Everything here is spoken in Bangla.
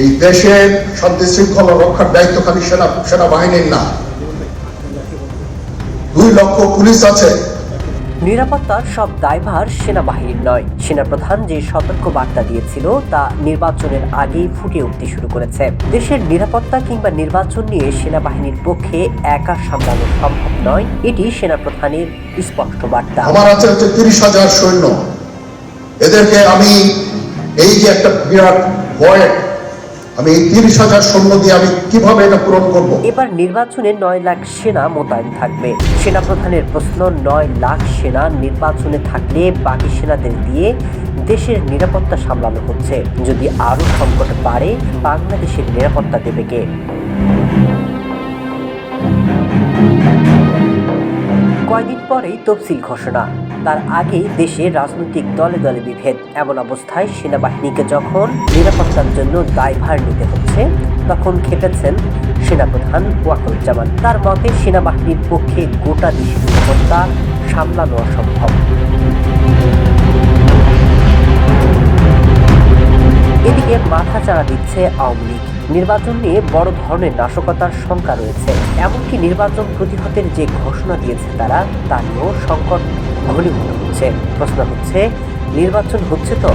এই দেশের শান্তি শৃঙ্খলা রক্ষার দায়িত্ব খালি সেনা সেনাবাহিনীর না। দুই লক্ষ পুলিশ আছে। নিরাপত্তার সব দায়ভার সেনাবাহিনীর নয়। সেনাপ্রধান যে সতর্ক বার্তা দিয়েছিল তা নির্বাচনের আগেই ফুটে উঠতে শুরু করেছে। দেশের নিরাপত্তা কিংবা নির্বাচন নিয়ে সেনাবাহিনীর পক্ষে একা সামলানো সম্ভব নয়। এটি সেনাপ্রধানের স্পষ্ট বার্তা। আমার আছে হচ্ছে তিরিশ হাজার সৈন্য। এদেরকে আমি এই যে একটা বিরাট ভয় আমি এই তিরিশ হাজার সৈন্য দিয়ে আমি কীভাবে এটা পূরণ করব? এবার নির্বাচনে নয় লাখ সেনা মোতায়েন থাকবে। সেনাপ্রধানের প্রশ্ন, নয় লাখ সেনা নির্বাচনে থাকলে বাকি সেনাদের দিয়ে দেশের নিরাপত্তা সামলানো হচ্ছে। যদি আরও সংকট বাড়ে, বাংলাদেশের নিরাপত্তা দেবে কে? কয়দিন পরেই তফসিল ঘোষণা। তার আগেই দেশে রাজনৈতিক দলে দলে বিভেদ। এমন অবস্থায় সেনাবাহিনীকে যখন নিরাপত্তার জন্য দায়ভার নিতে হচ্ছে, তখন খেপেছেন সেনাপ্রধান ওয়াকরুজ্জামান। তার মতে, সেনাবাহিনীর পক্ষে গোটা দেশের নিরাপত্তা সামলানো অসম্ভব। এদিকে মাথা চাড়া দিচ্ছে আওয়ামী লীগ। নির্বাচন নিয়ে বড় ধরনের নাশকতার শঙ্কা রয়েছে। এমনকি নির্বাচন প্রতিহতের যে ঘোষণা দিয়েছে তারা, তা নিয়েও সংকট ঘনীভূত হচ্ছে প্রশ্ন হচ্ছে নির্বাচন হচ্ছে তো?